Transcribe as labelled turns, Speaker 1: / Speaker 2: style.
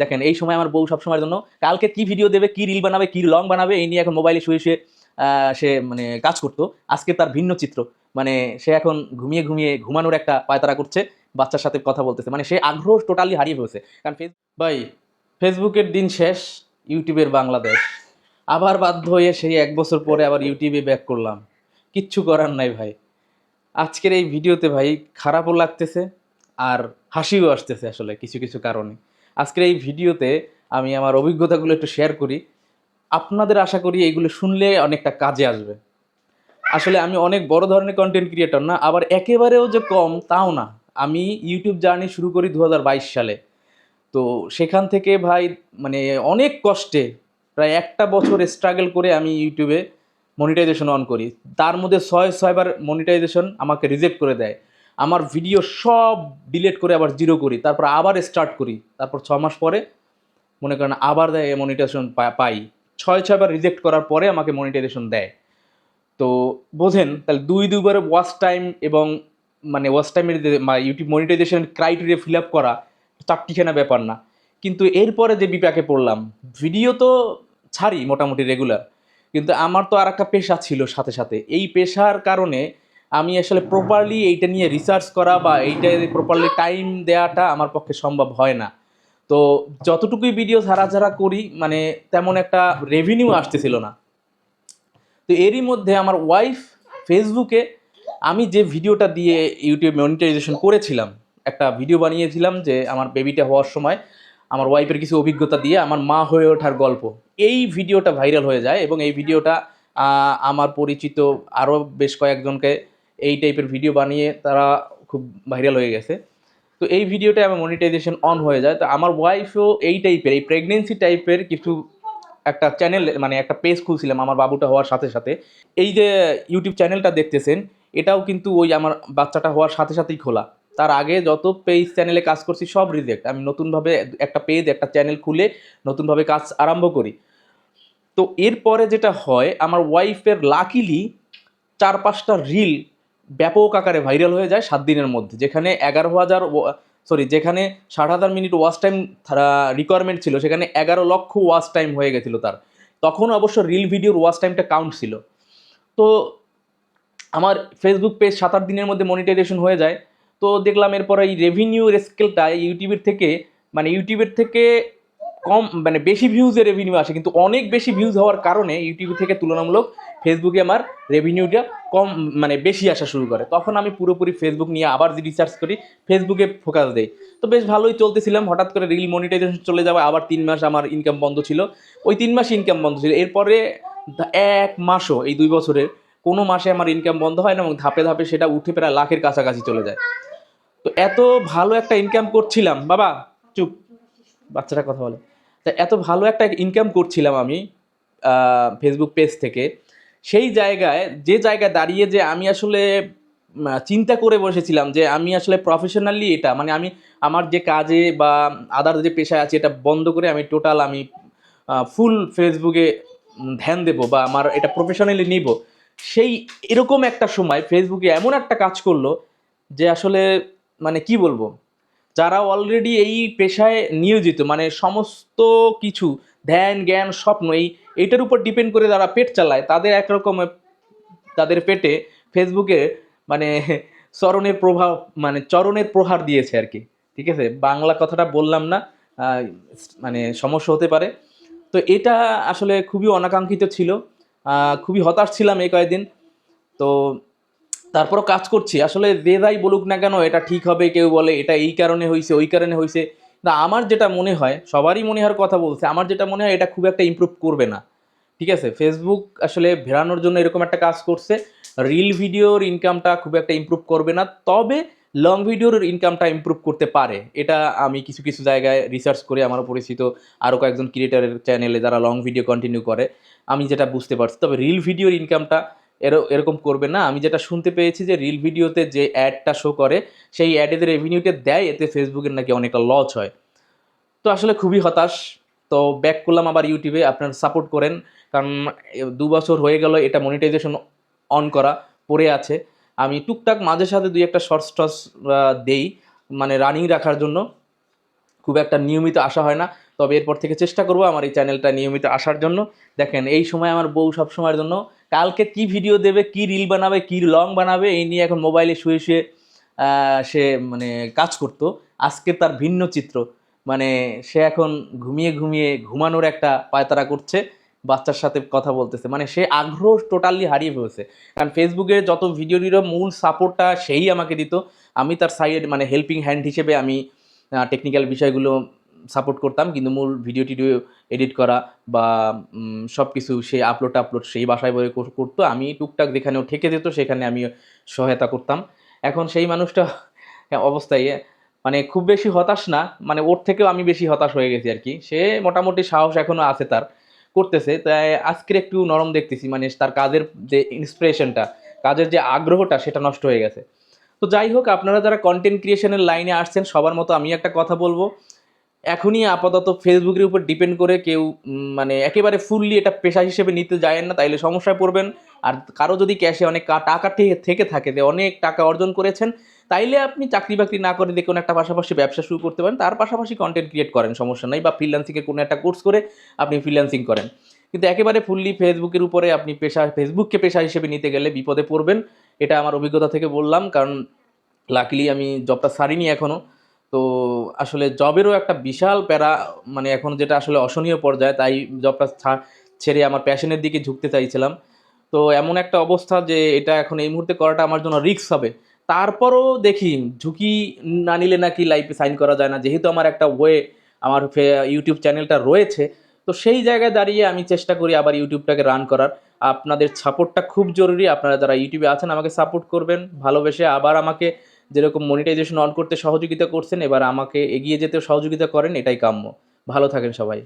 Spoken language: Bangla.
Speaker 1: দেখেন, এই সময় আমার বউ সবসময়ের জন্য, কালকে কি ভিডিও দেবে, কি রিল বানাবে, কি লং বানাবে, এই নিয়ে এখন মোবাইলে শুয়ে শুয়ে সে মানে কাজ করতো। আজকে তার ভিন্ন চিত্র। মানে সে এখন ঘুমিয়ে ঘুমিয়ে ঘুমানোর একটা পায়তারা করছে, বাচ্চার সাথে কথা বলতেছে। মানে সে আগ্রহ টোটালি হারিয়ে ফেলছে। কারণ ফেস ভাই ফেসবুকের দিন শেষ ইউটিউবের বাংলাদেশ। আবার বাধ্য হয়ে সেই এক বছর পরে আবার ইউটিউবে ব্যাক করলাম। কিচ্ছু করার নাই ভাই। আজকের এই ভিডিওতে ভাই খারাপও লাগতেছে আর হাসিও আসতেছে আসলে কিছু কিছু কারণে। আজকের এই ভিডিওতে আমি আমার অভিজ্ঞতাগুলো একটু শেয়ার করি। আপনাদের আশা করি এইগুলো শুনলে অনেকটা কাজে আসবে। আসলে আমি অনেক বড় ধরনের কন্টেন্ট ক্রিয়েটর না, আবার একেবারেও যে কম তাও না। আমি ইউটিউব জার্নি শুরু করি দু হাজার বাইশ সালে। তো সেখান থেকে ভাই মানে অনেক কষ্টে প্রায় একটা বছর স্ট্রাগল করে আমি ইউটিউবে মনিটাইজেশন অন করি। তার মধ্যে ছয়, ছয়বার মনিটাইজেশন আমাকে রিজেক্ট করে দেয়। আমার ভিডিও সব ডিলিট করে আবার জিরো করি, তারপর আবার স্টার্ট করি, তারপর ছ মাস পরে মনে করেন আবার দেয় মনিটাইজেশন পাই। ছয়, ছয়বার রিজেক্ট করার পরে আমাকে মনিটাইজেশন দেয়। তো বোঝেন, তাহলে দুই, দুইবার ওয়াচ টাইম এবং মানে ওয়াচ টাইমের YouTube monetization criteria fill up করা চারটিখানা ব্যাপার না। কিন্তু এরপরে যে বিপাকে পড়লাম ভিডিও তো ছাড়ি মোটামুটি রেগুলার কিন্তু আমার তো আর একটা পেশা ছিল সাথে সাথে। এই পেশার কারণে আমি আসলে প্রপারলি এইটা নিয়ে রিসার্চ করা বা এইটা প্রপারলি টাইম দেওয়াটা আমার পক্ষে সম্ভব হয় না। তো যতটুকুই ভিডিও ছাড়া করি মানে তেমন একটা রেভিনিউ আসতেছিল না। তো এরই মধ্যে আমার ওয়াইফ ফেসবুকে আমি যে ভিডিওটা দিয়ে ইউটিউব মনিটাইজেশন করেছিলাম, একটা ভিডিও বানিয়েছিলাম যে আমার বেবিটা হওয়ার সময় আমার ওয়াইফের কিছু অভিজ্ঞতা দিয়ে আমার মা হয়ে ওঠার গল্প। এই ভিডিওটা ভাইরাল হয়ে যায় এবং এই ভিডিওটা আমার পরিচিত আরও বেশ কয়েকজনকে এই টাইপের ভিডিও বানিয়ে তারা খুব ভাইরাল হয়ে গেছে। তো এই ভিডিওটা আমার মনিটাইজেশন অন হয়ে যায়। তো আমার ওয়াইফও এই টাইপের এই প্রেগনেন্সি টাইপের কিছু একটা চ্যানেল মানে একটা পেজ খুলছিলাম আমার বাবুটা হওয়ার সাথে সাথে। এই যে ইউটিউব চ্যানেলটা দেখতেছেন, এটাও কিন্তু ওই আমার বাচ্চাটা হওয়ার সাথে সাথেই খোলা। তার আগে যত পেজ চ্যানেলে কাজ করছি, সব রিজেক্ট আমি নতুনভাবে একটা পেজ একটা চ্যানেল খুলে নতুনভাবে কাজ আরম্ভ করি। তো এরপরে যেটা হয়, আমার ওয়াইফের লাকিলি চার পাঁচটা রিল ব্যাপক আকারে ভাইরাল হয়ে যায় সাত দিনের মধ্যে। যেখানে এগারো হাজার সরি যেখানে ষাট হাজার মিনিট ওয়াচ টাইম রিকোয়ারমেন্ট ছিল, সেখানে এগারো লক্ষ ওয়াচ টাইম হয়ে গেছিল তার। তখন অবশ্য রিল ভিডিওর ওয়াচ টাইমটা কাউন্ট ছিল। তো আমার ফেসবুক পেজ সাত আট দিনের মধ্যে মনিটাইজেশন হয়ে যায়। তো দেখলাম এরপর এই রেভিনিউ স্কেলটা ইউটিউবের থেকে মানে ইউটিউবের থেকে কম মানে বেশি ভিউজে রেভিনিউ আসে, কিন্তু অনেক বেশি ভিউজ হওয়ার কারণে ইউটিউব থেকে তুলনামূলক ফেসবুকে আমার রেভিনিউটা কম মানে বেশি আসা শুরু করে। তখন আমি পুরোপুরি ফেসবুক নিয়ে আবার যে রিসার্চ করি ফেসবুকে ফোকাস দেই। তো বেশ ভালোই চলতেছিলাম, হঠাৎ করে রিল মনিটাইজেশন চলে যাওয়া আবার তিন মাস আমার ইনকাম বন্ধ ছিল। ওই তিন মাস ইনকাম বন্ধ ছিল। এরপরে এক মাসও, এই দুই বছরের, কোনো মাসে আমার ইনকাম বন্ধ হয় না এবং ধাপে ধাপে সেটা উঠে প্রায় লাখের কাছাকাছি চলে যায়। তো এত ভালো একটা ইনকাম করছিলাম। বাবা, চুপ। বাচ্চাটা কথা বলে। তা এত ভালো একটা ইনকাম করছিলাম আমি ফেসবুক পেজ থেকে। সেই জায়গায়, যে জায়গায় দাঁড়িয়ে যে আমি আসলে চিন্তা করে বসেছিলাম যে আমি আসলে প্রফেশনালি এটা মানে আমি আমার যে কাজে বা আদার যে পেশায় আছে, এটা বন্ধ করে আমি টোটাল আমি ফুল ফেসবুকে ধ্যান দেব বা আমার এটা প্রফেশনালি নিব। সেই এরকম একটা সময় ফেসবুকে এমন একটা কাজ করল যে আসলে মানে কি বলব? যারা অলরেডি এই পেশায় নিয়োজিত মানে সমস্ত কিছু, ধ্যান, জ্ঞান, স্বপ্ন, এই এটার উপর ডিপেন্ড করে যারা পেট চালায়, তাদের একরকম তাদের পেটে ফেসবুকে মানে চরণের প্রভাব মানে চরণের প্রহার দিয়েছে আর কি। ঠিক আছে? বাংলা কথাটা বললাম না মানে সমস্যা হতে পারে। তো এটা আসলে খুবই অনাকাঙ্ক্ষিত ছিল। খুবই হতাশ ছিলাম এই কয়েকদিন। তো তারপরও কাজ করছি। আসলে যে যাই বলুক না কেন, এটা ঠিক হবে, কেউ বলে, এটা এই কারণে হয়েছে ওই কারণে হয়েছে না, আমার যেটা মনে হয়, সবারই মনে হওয়ার কথা বলছে, আমার যেটা মনে হয়, এটা খুব একটা ইমপ্রুভ করবে না। ঠিক আছে? ফেসবুক আসলে ভেড়ানোর জন্য এরকম একটা কাজ করছে। রিল ভিডিওর ইনকামটা খুব একটা ইমপ্রুভ করবে না, তবে লং ভিডিওর ইনকামটা ইমপ্রুভ করতে পারে। এটা আমি কিছু কিছু জায়গায় রিসার্চ করে আমার পরিচিত আরও কয়েকজন ক্রিয়েটারের চ্যানেলে যারা লং ভিডিও কন্টিনিউ করে, আমি যেটা বুঝতে পারছি। তবে রিল ভিডিওর ইনকামটা এরকম করবে না। আমি যেটা শুনতে পেয়েছি যে রিল ভিডিওতে যে অ্যাডটা শো করে, সেই অ্যাডেদের রেভিনিউটা দেয়, এতে ফেসবুকের নাকি অনেকটা লস হয়। তো আসলে খুবই হতাশ। তো ব্যাক করলাম আবার ইউটিউবে আপনারা সাপোর্ট করেন। কারণ দু বছর হয়ে গেল, এটা মনিটাইজেশন অন করা, পড়ে আছে। আমি টুকটাক মাঝে সাথে দুই একটা শর্টস টস দেই মানে রানিং রাখার জন্য। খুব একটা নিয়মিত আসা হয় না। তবে এরপর থেকে চেষ্টা করব আমার এই চ্যানেলটা নিয়মিত আসার জন্য। দেখেন, এই সময় আমার বউ সব সময়ের জন্য, কালকে কি ভিডিও দেবে, কি রিল বানাবে, কি লং বানাবে, এই নিয়ে এখন মোবাইলে শুয়ে শুয়ে সে মানে কাজ করতো। আজকে তার ভিন্ন চিত্র। মানে সে এখন ঘুমিয়ে ঘুমিয়ে ঘুমানোর একটা পায়তারা করছে, বাচ্চার সাথে কথা বলতেছে। মানে সে আগ্রহ টোটালি হারিয়ে ফেলছে। কারণ ফেসবুকে যত ভিডিও ভিডিওটির মূল সাপোর্টটা সেই আমাকে দিত। আমি তার সাইড মানে হেল্পিং হ্যান্ড হিসেবে আমি টেকনিক্যাল বিষয়গুলো সাপোর্ট করতাম, কিন্তু মূল ভিডিও টিডিও এডিট করা বা সব কিছু সে আপলোড আপলোড সেই বাসায় বয়ে করতো। আমি টুকটাক যেখানেও ঠেকে যেত সেখানে আমি সহায়তা করতাম। এখন সেই মানুষটা অবস্থায় মানে খুব বেশি হতাশ না মানে ওর থেকেও আমি বেশি হতাশ হয়ে গেছি আর কি সে মোটামুটি সাহস এখনও আছে তার, করতেছে। তাই আজকের একটু নরম দেখতেছি মানে তার কাজের যে ইন্সপিরেশনটা কাজের যে আগ্রহটা, সেটা নষ্ট হয়ে গেছে। তো যাই হোক, আপনারা যারা কন্টেন্ট ক্রিয়েশনের লাইনে আসছেন, সবার মতো আমি একটা কথা বলব। এখনই আপাতত ফেসবুকের উপর ডিপেন্ড করে কেউ মানে একেবারে ফুললি এটা পেশা হিসেবে নিতে যায়েন না, তাইলে সমস্যায় পড়বেন। আর কারও যদি ক্যাশে অনেক টাকা থেকে থাকে যে অনেক টাকা অর্জন করেছেন, তাইলে আপনি চাকরি বাকরি না করে দেখুন একটা পাশাপাশি ব্যবসা শুরু করতে পারেন। তার পাশাপাশি কন্টেন্ট ক্রিয়েট করেন, সমস্যা নাই। বা ফ্রিল্যান্সিংয়ের কোনো একটা কোর্স করে আপনি ফ্রিল্যান্সিং করেন। কিন্তু একেবারে ফুললি ফেসবুকের উপরে আপনি পেশা, ফেসবুককে পেশা হিসেবে নিতে গেলে বিপদে পড়বেন, এটা আমার অভিজ্ঞতা থেকে বললাম। কারণ লাকিলি আমি জবটা সারিনি এখনও তো আসলে জবেরও একটা বিশাল প্যারা মানে এখন যেটা আসলে অসহনীয় পর্যায়ে, তাই জবটা ছেড়ে আমার প্যাশনের দিকে ঝুঁকতে চাইছিলাম। তো এমন একটা অবস্থা যে এটা এখন এই মুহূর্তে করাটা আমার জন্য রিস্ক হবে। তারপরও দেখি, ঝুঁকি না নিলে নাকি লাইফে সাইন করা যায় না। যেহেতু আমার একটা ওয়ে আমার ইউটিউব চ্যানেলটা রয়েছে, তো সেই জায়গায় দাঁড়িয়ে আমি চেষ্টা করি আবার ইউটিউবটাকে রান করার। আপনাদের সাপোর্টটা খুব জরুরি। আপনারা যারা ইউটিউবে আছেন, আমাকে সাপোর্ট করবেন, ভালোবেসে আবার আমাকে যেরকম মনিটাইজেশন অন করতে সহযোগিতা করছেন, এবার আমাকে এগিয়ে যেতে সহযোগিতা করেন, এটাই কাম্য। ভালো থাকেন সবাই।